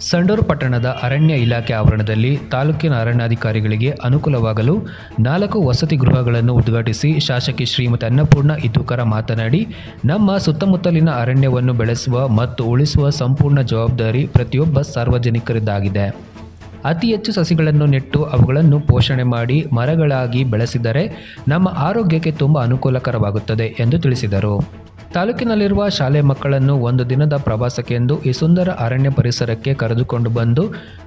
ಸಂಡೂರು ಪಟ್ಟಣದ ಅರಣ್ಯ ಇಲಾಖೆ ಆವರಣದಲ್ಲಿ ತಾಲೂಕಿನ ಅರಣ್ಯಾಧಿಕಾರಿಗಳಿಗೆ ಅನುಕೂಲವಾಗಲು ನಾಲ್ಕು ವಸತಿ ಗೃಹಗಳನ್ನು ಉದ್ಘಾಟಿಸಿ ಶಾಸಕಿ ಶ್ರೀಮತಿ ಅನ್ನಪೂರ್ಣ ಇತೂಕರ ಮಾತನಾಡಿ, ನಮ್ಮ ಸುತ್ತಮುತ್ತಲಿನ ಅರಣ್ಯವನ್ನು ಬೆಳೆಸುವ ಮತ್ತು ಉಳಿಸುವ ಸಂಪೂರ್ಣ ಜವಾಬ್ದಾರಿ ಪ್ರತಿಯೊಬ್ಬ ಸಾರ್ವಜನಿಕರದ್ದಾಗಿದೆ. ಅತಿ ಹೆಚ್ಚು ಸಸಿಗಳನ್ನು ನೆಟ್ಟು ಅವುಗಳನ್ನು ಪೋಷಣೆ ಮಾಡಿ ಮರಗಳಾಗಿ ಬೆಳೆಸಿದರೆ ನಮ್ಮ ಆರೋಗ್ಯಕ್ಕೆ ತುಂಬ ಅನುಕೂಲಕರವಾಗುತ್ತದೆ ಎಂದು ತಿಳಿಸಿದರು. ತಾಲೂಕಿನಲ್ಲಿರುವ ಶಾಲೆ ಮಕ್ಕಳನ್ನು ಒಂದು ದಿನದ ಪ್ರವಾಸಕ್ಕೆಂದು ಈ ಸುಂದರ ಅರಣ್ಯ ಪರಿಸರಕ್ಕೆ ಕರೆದುಕೊಂಡು ಬಂದು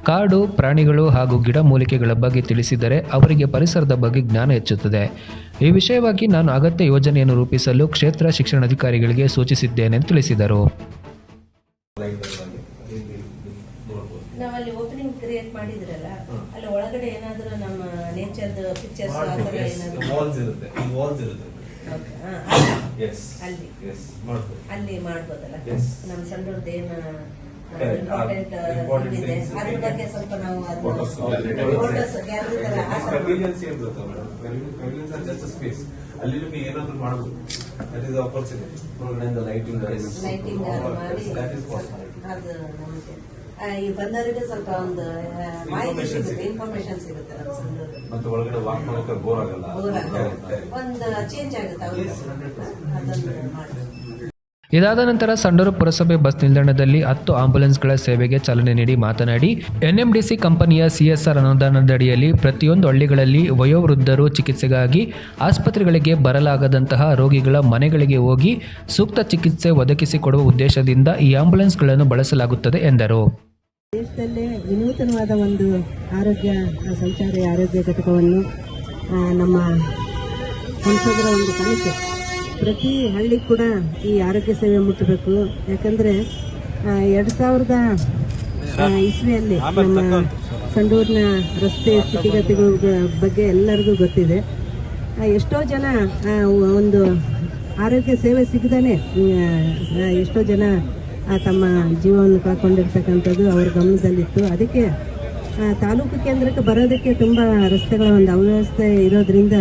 ಕಾಡು ಪ್ರಾಣಿಗಳು ಹಾಗೂ ಗಿಡಮೂಲಿಕೆಗಳ ಬಗ್ಗೆ ತಿಳಿಸಿದರೆ ಅವರಿಗೆ ಪರಿಸರದ ಬಗ್ಗೆ ಜ್ಞಾನ ಹೆಚ್ಚುತ್ತದೆ. ಈ ವಿಷಯವಾಗಿ ನಾನು ಅಗತ್ಯ ಯೋಜನೆಯನ್ನು ರೂಪಿಸಲು ಕ್ಷೇತ್ರ ಶಿಕ್ಷಣಾಧಿಕಾರಿಗಳಿಗೆ ಸೂಚಿಸಿದ್ದೇನೆ ಎಂದು ತಿಳಿಸಿದರು. ನಾವಲ್ಲಿ ಓಪನಿಂಗ್ ಕ್ರಿಯೇಟ್ ಮಾಡಿದ್ರಲ್ಲ ಅಲ್ಲಿ ಒಳಗಡೆ ಏನಾದರೂ ನಮ್ಮ ನೇಚರ್ದು ಪಿಕ್ಚರ್ಸ್ ವಾಲ್ಸ್ ಇರುತ್ತೆ ಈ ವಾಲ್ಸ್ ಇರುತ್ತೆ. ಎಸ್ ಅಲ್ಲಿ. ಎಸ್ ಮಾಡ್ಬೋದು. ಅಲ್ಲಿ ಮಾಡ್ಬೋದಲ್ಲ. ನಮ್ಮ ಸಣ್ಣವ್ರದ್ದು ಏನು ಇಂಪಾರ್ಟೆಂಟ್ Important ಇದೆ. ಅದ್ರ ಬಗ್ಗೆ ಸ್ವಲ್ಪ ನಾವು. ಫೋಟೋಸ್ ಪೆವಿಲಿಯನ್ಸ್ ಏನ್ ಗೊತ್ತಾ madam pavilions are just space ಅಲ್ಲಿ ನಿಮಗೆ ಏನಾದ್ರು ಮಾಡ್ಬೋದು. That is opportunity lighting lighting that is possible ಅದು ನಮಗೆ. ಈ ಬಂದವರಿಗೆ ಸ್ವಲ್ಪ ಒಂದು ಮಾಹಿತಿ ಸಿಗುತ್ತೆ ಸಿಗುತ್ತೆ. ಇನ್ಫಾರ್ಮೇಶನ್ ಸಿಗುತ್ತೆ ನಮ್ಮ ಸಣ್ಣವ್ರಿಗೆ ಮತ್ತೆ ಒಳಗಡೆ ವಾಕ್ ಮಾಡೋಕೆ ಬೋರ್ ಆಗಲ್ಲ. ಬೋರ್. ಒಂದು ಚೇಂಜ್ ಆಗುತ್ತೆ Yes, ಅವ್ರಿಗೆ ಅದನ್ನು ಮಾಡಿ ಇದಾದ ನಂತರ ಸಂಡೂರು ಪುರಸಭೆ ಬಸ್ ನಿಲ್ದಾಣದಲ್ಲಿ ಹತ್ತು ಆಂಬ್ಯುಲೆನ್ಸ್ಗಳ ಸೇವೆಗೆ ಚಾಲನೆ ನೀಡಿ ಮಾತನಾಡಿ ಎನ್ಎಂಡಿಸಿ ಕಂಪನಿಯ ಸಿಎಸ್ಆರ್ ಅನುದಾನದಡಿಯಲ್ಲಿ ಪ್ರತಿಯೊಂದು ಹಳ್ಳಿಗಳಲ್ಲಿ ವಯೋವೃದ್ಧರು ಚಿಕಿತ್ಸೆಗಾಗಿ ಆಸ್ಪತ್ರೆಗಳಿಗೆ ಬರಲಾಗದಂತಹ ರೋಗಿಗಳ ಮನೆಗಳಿಗೆ ಹೋಗಿ ಸೂಕ್ತ ಚಿಕಿತ್ಸೆ ಒದಗಿಸಿಕೊಡುವ ಉದ್ದೇಶದಿಂದ ಈ ಆಂಬ್ಯುಲೆನ್ಸ್ಗಳನ್ನು ಬಳಸಲಾಗುತ್ತದೆ ಎಂದರು. ದೇಶದಲ್ಲೇ ವಿನೂತನವಾದ ಒಂದು ಆರೋಗ್ಯ ಸಂಚಾರಿ ಆರೋಗ್ಯ ಘಟಕವನ್ನು ನಮ್ಮ ಸಂಸದರ ಒಂದು ಕನಸು ಪ್ರತಿ ಹಳ್ಳಿ ಕೂಡ ಈ ಆರೋಗ್ಯ ಸೇವೆ ಮುಟ್ಟಬೇಕು ಯಾಕಂದ್ರೆ ಎರಡು ಸಾವಿರದ ಇಸ್ವಿಯಲ್ಲಿ ನಮ್ಮ ಸಂಡೂರಿನ ರಸ್ತೆ ಸ್ಥಿತಿಗತಿಗಳ ಬಗ್ಗೆ ಎಲ್ಲರಿಗೂ ಗೊತ್ತಿದೆ. ಎಷ್ಟೋ ಜನ ಒಂದು ಆರೋಗ್ಯ ಸೇವೆ ಸಿಗದೇ ಎಷ್ಟೋ ಜನ ಆ, ತಮ್ಮ ಜೀವವನ್ನು ಕಳ್ಕೊಂಡಿರ್ತಕ್ಕಂಥದ್ದು ಅವ್ರ ಗಮನದಲ್ಲಿತ್ತು. ಅದಕ್ಕೆ ತಾಲೂಕು ಕೇಂದ್ರಕ್ಕೆ ಬರೋದಕ್ಕೆ ತುಂಬ ರಸ್ತೆಗಳ ಒಂದು ಅವ್ಯವಸ್ಥೆ ಇರೋದ್ರಿಂದ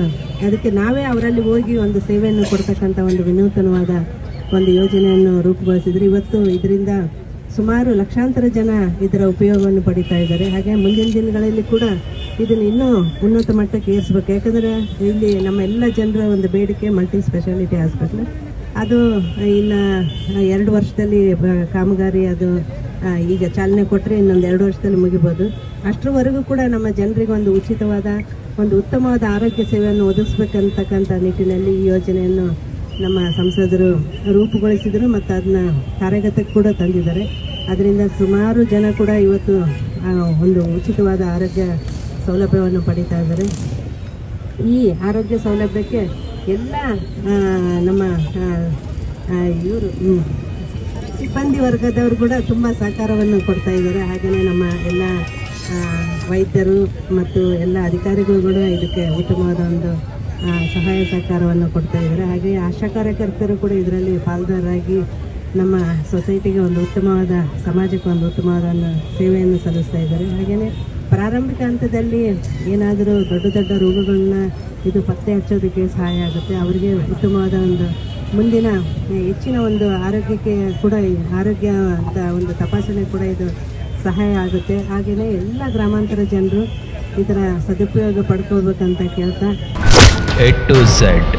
ಅದಕ್ಕೆ ನಾವೇ ಅವರಲ್ಲಿ ಹೋಗಿ ಒಂದು ಸೇವೆಯನ್ನು ಕೊಡ್ತಕ್ಕಂಥ ಒಂದು ವಿನೂತನವಾದ ಒಂದು ಯೋಜನೆಯನ್ನು ರೂಪುಗೊಳಿಸಿದ್ರು. ಇವತ್ತು ಇದರಿಂದ ಸುಮಾರು ಲಕ್ಷಾಂತರ ಜನ ಇದರ ಉಪಯೋಗವನ್ನು ಪಡಿತಾ ಇದ್ದಾರೆ. ಹಾಗೆ ಮುಂದಿನ ದಿನಗಳಲ್ಲಿ ಕೂಡ ಇದನ್ನು ಇನ್ನೂ ಉನ್ನತ ಮಟ್ಟಕ್ಕೆ ಏರಿಸ್ಬೇಕು. ಯಾಕಂದರೆ ಇಲ್ಲಿ ನಮ್ಮ ಎಲ್ಲ ಜನರ ಒಂದು ಬೇಡಿಕೆ ಮಲ್ಟಿ ಸ್ಪೆಷಾಲಿಟಿ ಹಾಸ್ಪಿಟ್ಲ್. ಅದು ಇನ್ನು ಎರಡು ವರ್ಷದಲ್ಲಿ ಕಾಮಗಾರಿ ಅದು ಈಗ ಚಾಲನೆ ಕೊಟ್ಟರೆ ಇನ್ನೊಂದು ಎರಡು ವರ್ಷದಲ್ಲಿ ಮುಗಿಬೋದು. ಅಷ್ಟರವರೆಗೂ ಕೂಡ ನಮ್ಮ ಜನರಿಗೆ ಒಂದು ಉಚಿತವಾದ, ಒಂದು ಉತ್ತಮವಾದ ಆರೋಗ್ಯ ಸೇವೆಯನ್ನು ಒದಗಿಸ್ಬೇಕಂತಕ್ಕಂಥ ನಿಟ್ಟಿನಲ್ಲಿ ಈ ಯೋಜನೆಯನ್ನು ನಮ್ಮ ಸಂಸದರು ರೂಪುಗೊಳಿಸಿದರು ಮತ್ತು ಅದನ್ನ ಕಾರ್ಯಗತಕ್ಕೆ ಕೂಡ ತಂದಿದ್ದಾರೆ. ಅದರಿಂದ ಸುಮಾರು ಜನ ಕೂಡ ಇವತ್ತು ಒಂದು ಉಚಿತವಾದ ಆರೋಗ್ಯ ಸೌಲಭ್ಯವನ್ನು ಪಡೀತಾ ಇದ್ದಾರೆ. ಈ ಆರೋಗ್ಯ ಸೌಲಭ್ಯಕ್ಕೆ ಎಲ್ಲ ನಮ್ಮ ಇವರು ಸಿಬ್ಬಂದಿ ವರ್ಗದವರು ಕೂಡ ತುಂಬ ಸಹಕಾರವನ್ನು ಕೊಡ್ತಾ ಇದ್ದಾರೆ. ಹಾಗೆಯೇ ನಮ್ಮ ಎಲ್ಲ ವೈದ್ಯರು ಮತ್ತು ಎಲ್ಲ ಅಧಿಕಾರಿಗಳು ಕೂಡ ಇದಕ್ಕೆ ಉತ್ತಮವಾದ ಒಂದು ಸಹಾಯ ಸಹಕಾರವನ್ನು ಕೊಡ್ತಾ ಇದ್ದಾರೆ. ಹಾಗೆ ಆಶಾ ಕಾರ್ಯಕರ್ತರು ಕೂಡ ಇದರಲ್ಲಿ ಪಾಲ್ದಾರರಾಗಿ ನಮ್ಮ ಸೊಸೈಟಿಗೆ ಒಂದು ಉತ್ತಮವಾದ, ಸಮಾಜಕ್ಕೆ ಒಂದು ಉತ್ತಮವಾದ ಸೇವೆಯನ್ನು ಸಲ್ಲಿಸ್ತಾ ಇದ್ದಾರೆ. ಹಾಗೆಯೇ ಪ್ರಾರಂಭಿಕ ಹಂತದಲ್ಲಿ ಏನಾದರೂ ದೊಡ್ಡ ದೊಡ್ಡ ರೋಗಗಳನ್ನ ಇದು ಪತ್ತೆ ಹಚ್ಚೋದಕ್ಕೆ ಸಹಾಯ ಆಗುತ್ತೆ. ಅವರಿಗೆ ಉತ್ತಮವಾದ ಒಂದು ಮುಂದಿನ ಹೆಚ್ಚಿನ ಒಂದು ಆರೋಗ್ಯಕ್ಕೆ ಕೂಡ ಈ ಆರೋಗ್ಯ ಅಂತ ಒಂದು ತಪಾಸಣೆ ಕೂಡ ಇದು ಸಹಾಯ ಆಗುತ್ತೆ. ಹಾಗೆಯೇ ಎಲ್ಲ ಗ್ರಾಮಾಂತರ ಜನರು ಇದರ ಸದುಪಯೋಗ ಪಡ್ಕೋಬೇಕಂತ ಕೇಳ್ತಾ ಟು ಝೆಡ್